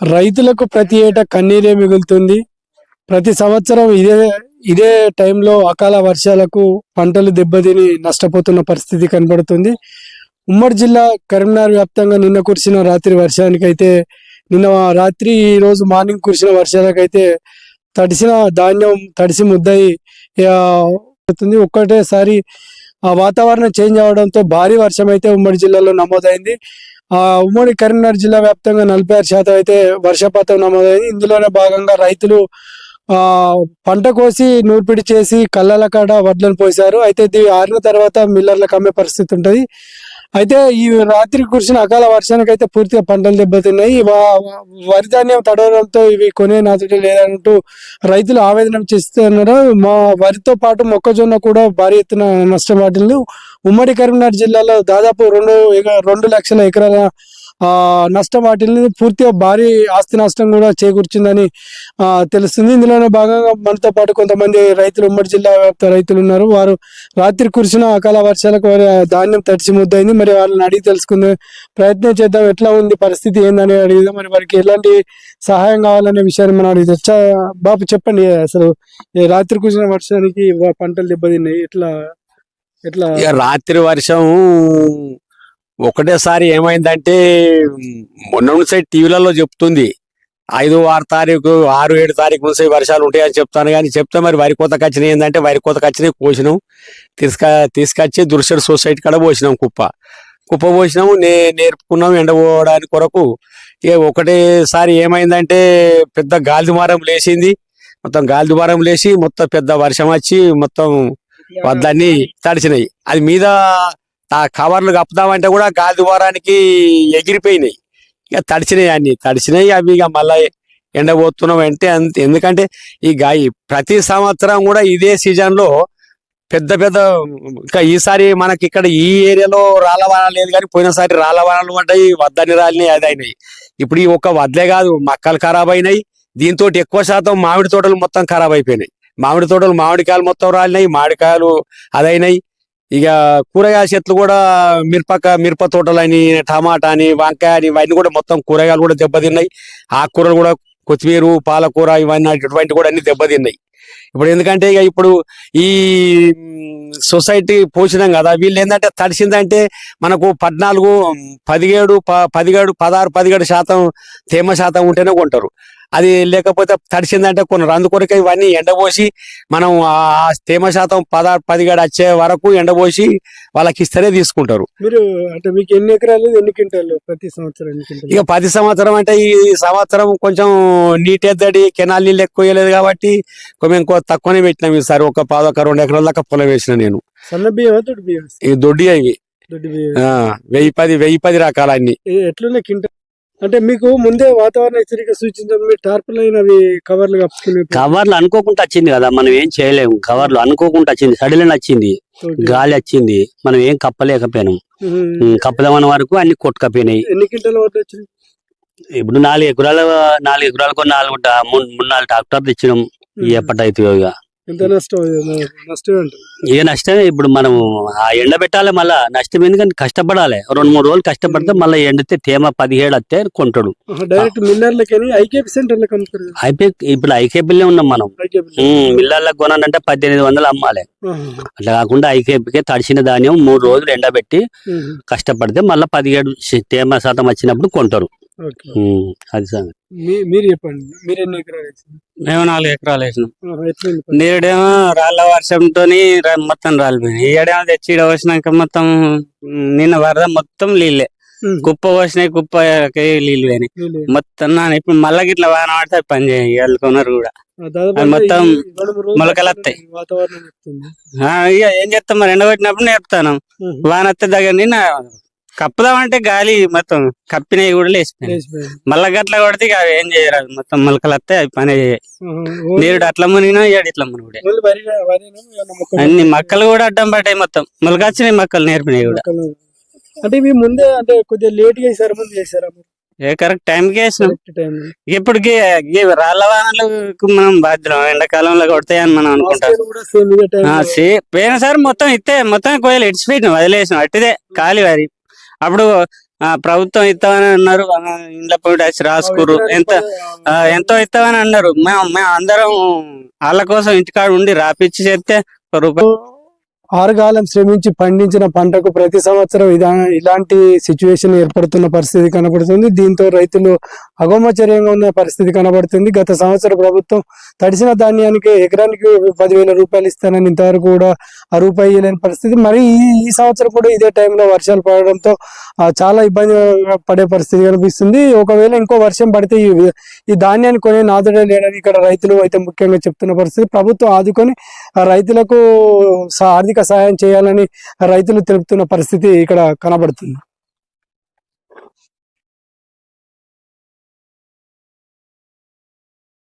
రైతులకు ప్రతి ఏటా కన్నీరే మిగులుతుంది. ప్రతి సంవత్సరం ఇదే ఇదే టైంలో అకాల వర్షాలకు పంటలు దెబ్బతిని నష్టపోతున్న పరిస్థితి కనబడుతుంది. ఉమ్మడి జిల్లా కరీంనగర్ వ్యాప్తంగా నిన్న కురిసిన రాత్రి వర్షానికైతే నిన్న రాత్రి ఈ రోజు మార్నింగ్ కురిసిన వర్షాలకైతే తడిసిన ధాన్యం తడిసి ముద్దయి అవుతుంది. ఒక్కటేసారి ఆ వాతావరణం చేంజ్ అవడంతో భారీ వర్షం అయితే ఉమ్మడి జిల్లాలో నమోదైంది. ఉమ్మడి కరీంనగర్ జిల్లా వ్యాప్తంగా నలభై ఆరు శాతం అయితే వర్షపాతం నమోదైంది. ఇందులోనే భాగంగా రైతులు ఆ పంట కోసి నూర్పిడి చేసి కళ్ళల కాడ వడ్లను పోసారు. అయితే ఇది ఆరిన తర్వాత మిల్లర్లకు అమ్మే పరిస్థితి ఉంటుంది. అయితే ఈ రాత్రి కురిసిన అకాల వర్షానికి అయితే పూర్తిగా పంటలు దెబ్బతిన్నాయి. వా- వరి ధాన్యం తడవడంతో ఇవి కొనే నాతుడి లేదంటూ రైతులు ఆవేదన చేస్తున్నారు. మా వరితో పాటు మొక్కజొన్న కూడా భారీ ఎత్తున నష్టం ఉమ్మడి కరీంనగర్ జిల్లాలో దాదాపు రెండు రెండు లక్షల ఎకరాల నష్టం వాటిల్ని పూర్తిగా భారీ ఆస్తి నష్టం కూడా చేకూర్చిందని తెలుస్తుంది. ఇందులోనే భాగంగా మనతో పాటు కొంతమంది రైతులు ఉమ్మడి జిల్లా వ్యాప్త రైతులు ఉన్నారు. వారు రాత్రి కురిసిన అకాల వర్షాలకు వారి ధాన్యం తడిచి ముద్దయింది మరి వాళ్ళని అడిగి తెలుసుకునే ప్రయత్నం చేద్దాం. ఎట్లా ఉంది పరిస్థితి ఏందని అడిగితే మరి వారికి ఎలాంటి సహాయం కావాలనే విషయాన్ని మనం అడిగితే బాబు చెప్పండి. అసలు రాత్రి కురిసిన వర్షానికి పంటలు దెబ్బతిన్నాయి. ఎట్లా ఎట్లా? రాత్రి వర్షం ఒకటేసారి ఏమైందంటే మొన్న నుంచి టీవీలలో చెప్తుంది. ఐదు ఆరు తారీఖు ఆరు ఏడు తారీఖు నుంచి వర్షాలు ఉంటాయని చెప్తాను. కానీ చెప్తే మరి వరి కోతకు వచ్చినాయి ఏంటంటే వరి కోతకు వచ్చినాయి కోసినాం. తీసుక తీసుకొచ్చి దుర్షడ్ సొసైటీ కాడ పోసినాం కుప్ప. కుప్ప పోసినాము నే నేర్పుకున్నాం ఎండపోవడానికి కొరకు. ఇక ఒకటేసారి ఏమైందంటే పెద్ద గాలి దుమారం లేచింది. మొత్తం గాలి దుమారం లేచి మొత్తం పెద్ద వర్షం వచ్చి మొత్తం వడ్లన్నీ తడిచినాయి. అది మీద ఆ కవర్లు కప్పుదామంటే కూడా గాలి వారానికి ఎగిరిపోయినాయి. ఇక తడిచినాయి అన్ని. తడిచినాయి అవి ఇక మళ్ళీ ఎండబోతున్నాం అంటే అంత ఎందుకంటే ఈ గాయ ప్రతి సంవత్సరం కూడా ఇదే సీజన్లో పెద్ద పెద్ద ఇంకా ఈసారి మనకి ఇక్కడ ఈ ఏరియాలో రాళ్ళ వనాలు లేదు కానీ పోయినసారి రాళ్ళ వనాలు పడ్డాయి వద్దని రాలినాయి అది అయినాయి ఇప్పుడు ఈ ఒక్క వడ్లే కాదు మక్కలు ఖరాబ్ అయినాయి. దీంతో ఎక్కువ శాతం మామిడి తోటలు మొత్తం ఖరాబ్ అయిపోయినాయి. మామిడి తోటలు మామిడికాయలు మొత్తం రాలినాయి మామిడికాయలు అదైనాయి. ఇక కూరగాయల చెట్లు కూడా మిరపక మిరప తోటలని టమాటా అని వంకాయ అని ఇవన్నీ కూడా మొత్తం కూరగాయలు కూడా దెబ్బతిన్నాయి. ఆకుకూరలు కూడా కొత్తిమీర పాలకూర ఇవన్నీ ఇటువంటి కూడా అన్ని దెబ్బతిన్నాయి. ఇప్పుడు ఎందుకంటే ఇక ఇప్పుడు ఈ సొసైటీ పోసినాం కదా వీళ్ళు ఏంటంటే తడిసిందంటే మనకు పద్నాలుగు పదిహేడు ప- పదిహేడు పదహారు పదిహేడు శాతం తేమ శాతం ఉంటేనే కొంటారు. అది లేకపోతే తడిసిందంటే కొన్ని అందుకొరకే ఇవన్నీ ఎండబోసి మనం ఆ తేమ శాతం పదహారు పదిహేడు వచ్చే వరకు ఎండబోసి వాళ్ళకి ఇస్తేనే తీసుకుంటారు. మీరు అంటే మీకు ఎన్ని ఎకరాలు ఎన్ని క్వింటాలు ప్రతి సంవత్సరం ఇక పది సంవత్సరం అంటే ఈ సంవత్సరం కొంచెం నీటి ఎద్దడి కెనాల్ నీళ్ళు ఎక్కువ వేయలేదు కాబట్టి కొంచెం ఇంకో తక్కువనే పెట్టినాం ఈసారి. ఒక పదొక రెండు ఎకరాల దాకా పొలం వేసిన నేను. సన్న బియ్యం దొడ్డు బియ్యం దొడ్డి వెయ్యి పది వెయ్యి పది రకాలన్నీ. ఎట్లున్నాయి క్వింటాల్ అంటే మీకు ముందే వాతావరణ హెచ్చరిక సూచించడం మీరు టార్పుల్ అయినవి కవర్లు కప్పుకునే కవర్లు అనుకోకుండా వచ్చింది కదా మనం ఏం చేయలేము. కవర్లు అనుకోకుండా వచ్చింది సడన్ వచ్చింది. గాలి వచ్చింది మనం ఏం కప్పలేకపోయినాం. కప్పదామన్న వరకు అన్ని కొట్టుకపోయినాయి. ఎన్ని క్వింటాల వడ్లు వచ్చింది ఇప్పుడు నాలుగు ఎకరాలు నాలుగు ఎకరాలకు నాలుగు మూడు నాలుగు ట్రాక్టర్ తెచ్చినాం. ఎప్పటైతే ఇక ఎంత నష్టం ఇక నష్టమే ఇప్పుడు మనం ఆ ఎండ పెట్టాలి మళ్ళా నష్టం ఎందుకంటే కష్టపడాలి రెండు మూడు రోజులు కష్టపడితే మళ్ళీ ఎండితే తేమ పదిహేడు వస్తే కొంటాడు డైరెక్ట్ మిల్లర్లకి ఐకేపీ సెంటర్లకు అమ్ముతారు కదా. అయిపోయి ఇప్పుడు ఐకేపీలే ఉన్నాం మనం. ఉమ్, మిల్లర్లకు కొనాలంటే పద్దెనిమిది వందలు అమ్మాలి. అట్లా కాకుండా ఐకేపీకే తడిసిన ధాన్యం మూడు రోజులు ఎండబెట్టి. కష్టపడితే మళ్ళీ పదిహేడు శ- తేమ శాతం వచ్చినప్పుడు కొంటారు అది సంగతి. మీరు చెప్పండి. మీరు ఎన్ని ఎకరాలు? మేము నాలుగు ఎకరాలు వేసినాం? నేడేమో రాళ్ళ వర్షంతో మొత్తం రాలిపోయినాయి. ఈడేమో తెచ్చి ఈడ పోసినాక మొత్తం నిన్న వరద మొత్తం నీళ్ళే. కుప్ప పోసినాయి కుప్పకి నీళ్ళు పోయినాయి. వీళ్ళు, మొత్తం నా ఇప్పుడు మళ్ళా గిట్ల వాన పడితే పని చేయాలి వెళ్ళుకున్నారు కూడా. ఆ, దాదాపు అది మొత్తం మొలకలు వస్తాయి. ఇక ఏం చేస్తాం మరి? ఎండబెట్టినప్పుడు నేర్పుతాను. వాన వస్తే దగ్గర నిన్న కప్పుదామంటే గాలి మొత్తం కప్పినవి కూడా లేచిపోయినాయి. మళ్ళా గట్ల కొడితే ఇక అవి ఏం చేయరాదు. మొత్తం మొలకలు వస్తే అవి పని చేయాలి అట్లా మునిగినా ఇట్లా మునిగిడే. మొక్కలు అన్ని మక్కలు కూడా అడ్డం పట్టాయి మొత్తం. మొలకొచ్చినాయి మక్కలు నేర్పినాయి కూడా? అంటే ఇవి ముందే అంటే కొద్దిగా లేట్ వేసారు ముందు చేశారా ఏ కరెక్ట్ వేసినాం. టైం ఇప్పటికి ఈ రాళ్ళ వానలకు మనం బాధ్యులం. ఎండాకాలంలో కొడతాయని మనం అనుకుంటాం. పోయినసారి మొత్తం ఇస్తే మొత్తం కోయలు ఇడిచిపోయినాం వదిలేసినాం. అట్టిదే ఖాళీ వరి అప్పుడు ప్రభుత్వం ఇస్తామని అన్నారు ఇండ్ల పొడి రాసుకురు ఎంత ఎంతో ఇస్తామని అన్నారు. మేము మేము అందరం వాళ్ళ కోసం ఇంటికాడ ఉండి రాపిచ్చి చెప్తే రూపాయి. ఆరుగాలం శ్రమించి పండించిన పంటకు ప్రతి సంవత్సరం ఇదా ఇలాంటి సిచ్యువేషన్ ఏర్పడుతున్న పరిస్థితి కనబడుతుంది దీంతో రైతులు అగోమచర్యంగా ఉన్న పరిస్థితి కనబడుతుంది. గత సంవత్సరం ప్రభుత్వం తడిసిన ధాన్యానికి ఎకరానికి పదివేల రూపాయలు ఇస్తానని ఇంతవరకు కూడా ఆ రూపాయి ఇవ్వలేని పరిస్థితి. మరి ఈ ఈ సంవత్సరం కూడా ఇదే టైంలో వర్షాలు పడడంతో చాలా ఇబ్బంది పడే పరిస్థితి కనిపిస్తుంది. ఒకవేళ ఇంకో వర్షం పడితే ఈ ఈ ధాన్యాన్ని కొనే నాదుడే లేడని ఇక్కడ రైతులు అయితే ముఖ్యంగా చెప్తున్న పరిస్థితి. ప్రభుత్వం ఆదుకొని ఆ రైతులకు స- ఆర్థిక సహాయం చేయాలని రైతులు తెలుపుతున్న పరిస్థితి ఇక్కడ కనబడుతుంది.